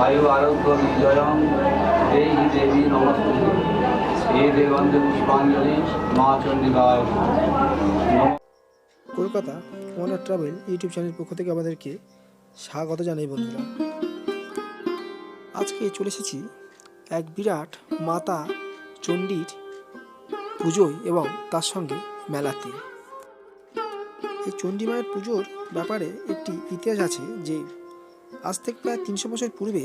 বায়ু আরোগ্য বিজয়ং। দেই দেবী নমস্তে এ দেবন্দে পুষ্পাঞ্জলি, মা চন্ডিকায় কলকাতা ওনার ট্রাভেল ইউটিউব চ্যানেলের পক্ষ থেকে আমাদেরকে স্বাগত জানাই বন্ধুরা। আজকে চলে এসেছি এক বিরাট মাতা চণ্ডীর পুজোয় এবং তার সঙ্গে মেলাতে। এই চণ্ডী মায়ের পুজোর ব্যাপারে একটি ইতিহাস আছে যে আজ থেকে প্রায় তিনশো বছর পূর্বে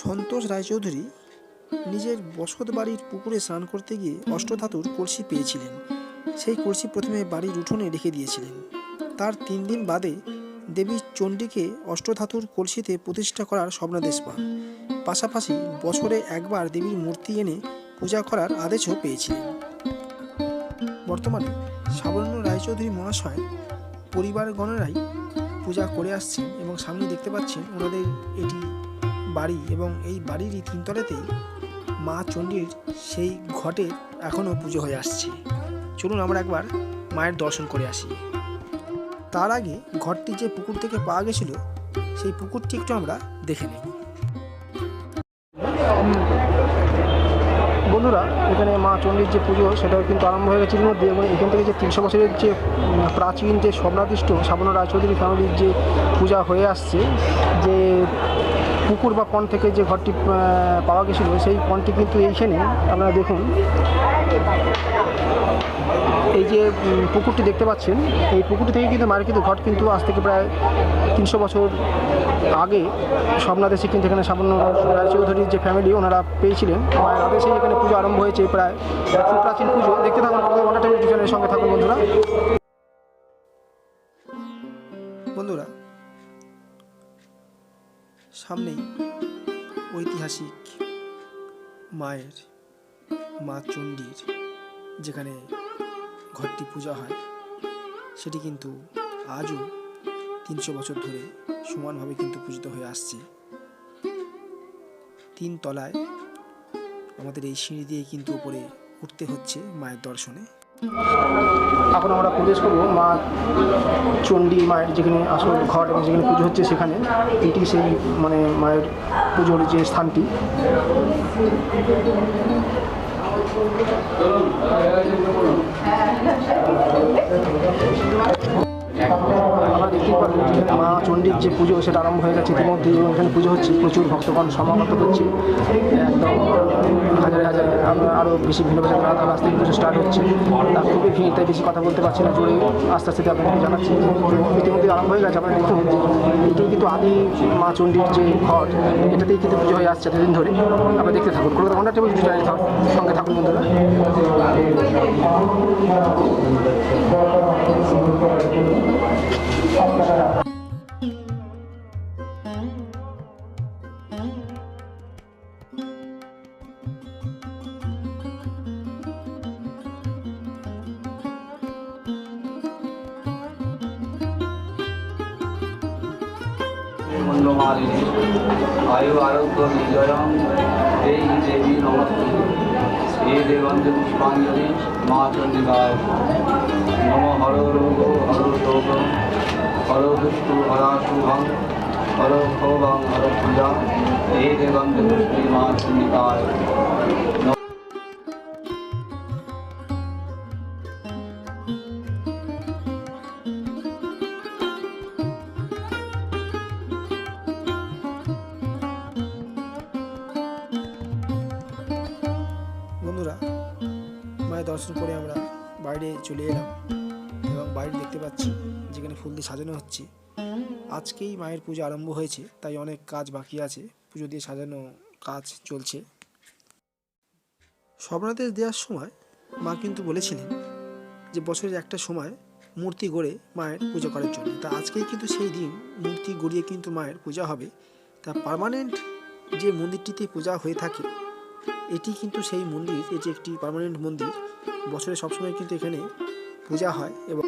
সন্তোষ রায়চৌধুরী নিজের বসত বাড়ির পুকুরে স্নান করতে গিয়ে অষ্টধাতুর কলসি পেয়েছিলেন। সেই কলসি প্রথমে বাড়ির উঠোনে রেখে দিয়েছিলেন। তার তিন দিন বাদে দেবী চণ্ডীকে অষ্টধাতুর কলসিতে প্রতিষ্ঠা করার স্বপ্নাদেশ পান। পাশাপাশি বছরে একবার দেবীর মূর্তি এনে পূজা করার আদেশও পেয়েছিলেন। বর্তমানে সাবর্ণ রায়চৌধুরী মহাশয় পরিবারগণেরাই পূজা করে আসছেন এবং সামনে দেখতে পাচ্ছেন ওনাদের এটি বাড়ি এবং এই বাড়িরই তিনতলাতেই মা চণ্ডীর সেই ঘটে এখনও পুজো হয়ে আসছে। চলুন আমরা একবার মায়ের দর্শন করে আসি। তার আগে ঘরটি যে পুকুর থেকে পাওয়া গেছিল, সেই পুকুরটি একটু আমরা দেখে নিই চণ্ডীর যে পুজো, সেটাও কিন্তু আরম্ভ হয়ে গেছে মধ্যে এবং এখান থেকে যে তিনশো বছরের যে প্রাচীন যে স্বপ্নাদিষ্ট সাবনা রায়চৌধুরী ফ্যামিলির যে পূজা হয়ে আসছে, যে পুকুর বা পণ থেকে যে ঘরটি পাওয়া গেছিল, সেই পণটি কিন্তু এইখানে আপনারা দেখুন। এই যে পুকুরটি দেখতে পাচ্ছেন, এই পুকুরটি থেকে কিন্তু মায়ের কিন্তু ঘট কিন্তু আজ থেকে প্রায় তিনশো বছর আগে স্বপ্নাদেশে কিন্তু এখানে সামান্য রায়চৌধুরীর যে ফ্যামিলি ওনারা পেয়েছিলেন। মায়ের আদেশে এখানে পুজো আরম্ভ হয়েছে প্রায় প্রাচীন পুজো। দেখতে থাকুন সঙ্গে থাকুন বন্ধুরা। বন্ধুরা সামনেই ঐতিহাসিক মায়ের, মা চণ্ডীর যেখানে ঘরটি পূজা হয়, সেটি কিন্তু আজও তিনশো বছর ধরে সমানভাবে কিন্তু পূজিত হয়ে আসছে। তিন তলায় আমাদের এই সিঁড়ি দিয়ে কিন্তু উপরে উঠতে হচ্ছে মায়ের দর্শনে। এখন আমরা প্রবেশ করব মা চণ্ডী মায়ের যেখানে আসল ঘট এবং যেখানে পুজো হচ্ছে সেখানে। এটি সেই মানে মায়ের পুজোর যে স্থানটি। মা চণ্ডীর যে পুজো, সেটা আরম্ভ হয়ে গেছে ইতিমধ্যে এখানে পুজো হচ্ছে। প্রচুর ভক্তগণ সমাগত হচ্ছে। একদম, হাজারে হাজারে আমরা আরও বেশি ভিন্ন বাজার রাত থেকে পুজো স্টার্ট হচ্ছে। তার খুবই ভিড়, তাই বেশি কথা বলতে পারছি না, জোরে আস্তে আস্তে আপনাকে জানাচ্ছি। ইতিমধ্যে আরম্ভ হয়ে গেছে, আপনারা দেখতে হচ্ছে এটি কিন্তু আদি মা চণ্ডীর যে ঘট, এটাতেই কিন্তু পুজো হয়ে আসছে এতদিন ধরে। আপনারা দেখতে থাকুন। কলকাতা ঘণ্টা টেবিল সঙ্গে থাকুন বন্ধুরা। মূল্যমালিনী আয়ু আরোগ্য বিজয়ম দেই দেবী নমস্তে শ্রী দেবন্দে পুষ্পাঞ্জলি মা চণ্ডিকায় নম হর রোগ, হর শোক, হর দুষ্টু হরাশুভং হর ক্ষোভং হর পূজা। শ্রী দেবন্দে পুষ্পী মা চণ্ডিকায় মায়ের দর্শন করে আমরা বাইরে চলে এলাম এবং বাইরে দেখতে পাচ্ছি যেখানে ফুল দিয়ে সাজানো হচ্ছে। আজকেই মায়ের পুজো আরম্ভ হয়েছে, তাই অনেক কাজ বাকি আছে। পুজো দিয়ে সাজানো কাজ চলছে। স্বপ্নাদেশ দেওয়ার সময় মা কিন্তু বলেছিলেন যে বছরের একটা সময় মূর্তি গড়ে মায়ের পুজো করার জন্য। তা আজকেই কিন্তু সেই দিন মূর্তি গড়িয়ে কিন্তু মায়ের পূজা হবে। তা পার্মানেন্ট যে মন্দিরটিতে পূজা হয়ে থাকে এটি কিন্তু সেই মন্দির এটি একটি পারমানেন্ট মন্দির। বছরে সবসময় কিন্তু এখানে পূজা হয় এবং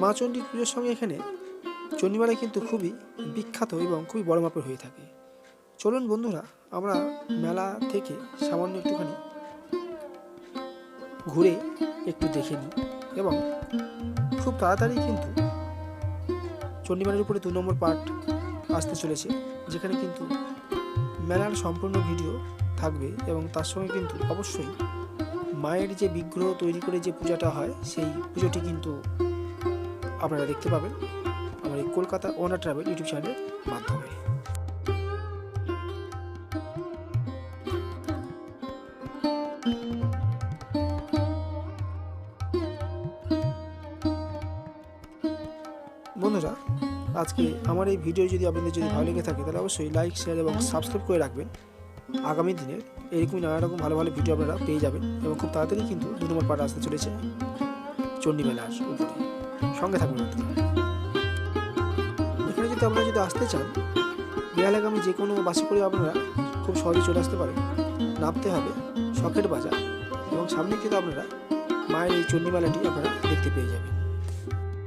মা চণ্ডীর পুজোর সঙ্গে এখানে শনিবারে কিন্তু খুবই বিখ্যাত এবং খুবই বড় মাপের হয়ে থাকে। চলুন বন্ধুরা আমরা মেলা থেকে সামান্য একটুখানি ঘুরে একটু দেখে নিই এবং খুব তাড়াতাড়ি কিন্তু চণ্ডীমানের উপরে দু নম্বর পার্ট আসতে চলেছে, যেখানে কিন্তু মেলার সম্পূর্ণ ভিডিও থাকবে এবং তার সঙ্গে কিন্তু অবশ্যই মায়ের যে বিগ্রহ তৈরি করে যে পূজাটা হয়, সেই পুজোটি কিন্তু আপনারা দেখতে পাবেন আমার এই কলকাতা ওনার ট্রাভেল ইউটিউব চ্যানেলের মাধ্যমে। বন্ধুরা, আজকে আমার এই ভিডিও যদি আপনাদের যদি ভালো লেগে থাকে, তাহলে অবশ্যই লাইক শেয়ার এবং সাবস্ক্রাইব করে রাখবেন। আগামী দিনের এরকমই নানা রকম ভালো ভালো ভিডিও আপনারা পেয়ে যাবেন এবং খুব তাড়াতাড়ি কিন্তু দু নম্বর পার্ট আসতে চলেছে চণ্ডী মেলার উপরে। সঙ্গে থাকবেন এখানে যদি আপনারা যদি আসতে চান, বিহালাগামী যে কোনো বাসে করে আপনারা খুব সহজে চলে আসতে পারেন। নামতে হবে শখের বাজার এবং সামনে কিন্তু আপনারা মায়ের এই চণ্ডী মেলাটি আপনারা দেখতে পেয়ে যাবেন।